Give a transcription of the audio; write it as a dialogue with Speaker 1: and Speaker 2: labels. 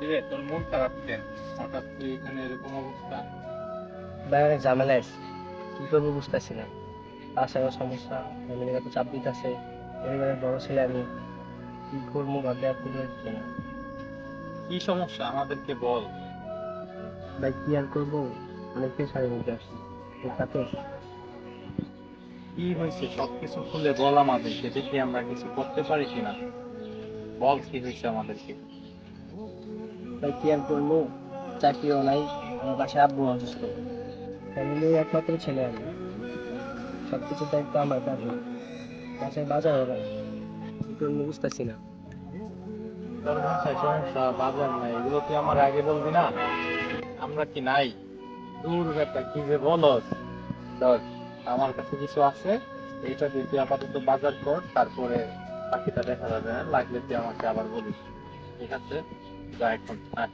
Speaker 1: কিরে তোর মন খারাপ কেন? হঠাৎ তুই এখানে এরকম অবস্থা?
Speaker 2: ভাই অনেক ঝামেলা আছে। কি করব বুঝতেছি না বাসায় সমস্যা ফ্যামিলির এত চাপ দিতেছে। পরিবারের বড় ছেলে আমি কি করব ভাবতে আর কোনো না।
Speaker 1: কি সমস্যা? আমাদেরকে বল।
Speaker 2: ভাই কি আর করব? অনেক প্রেশারের মধ্যে আসছি। তাতে
Speaker 1: কি হয়েছে? সবকিছু খুলে বল আমাদেরকে দেখি আমরা কিছু করতে পারি কিনা। বল কি হয়েছে আমাদেরকে?
Speaker 2: ভাই কি আর করব চাকরিও নাই আমার বাসায় আব্বু অসুস্থ। ফ্যামিলির একমাত্র ছেলে আমি। সব কিছু দায়িত্ব আমার কাছে। বাসায় বাজার হবে। কি করব বুঝতেছি না
Speaker 1: সমস্যা বাজার নাই এগুলো তুই আমার আগে বলবি না। আমরা কি নাই? দূর ব্যাপার, কি যে বলস? ধর, আমার কাছে কিছু আছে, এইটা দিয়ে তুই আপাতত বাজার কর, তারপরে বাকিটা দেখা যাবে হ্যাঁ? লাগলে তুই আমাকে আবার বলিস। ঠিক to যা from আয়।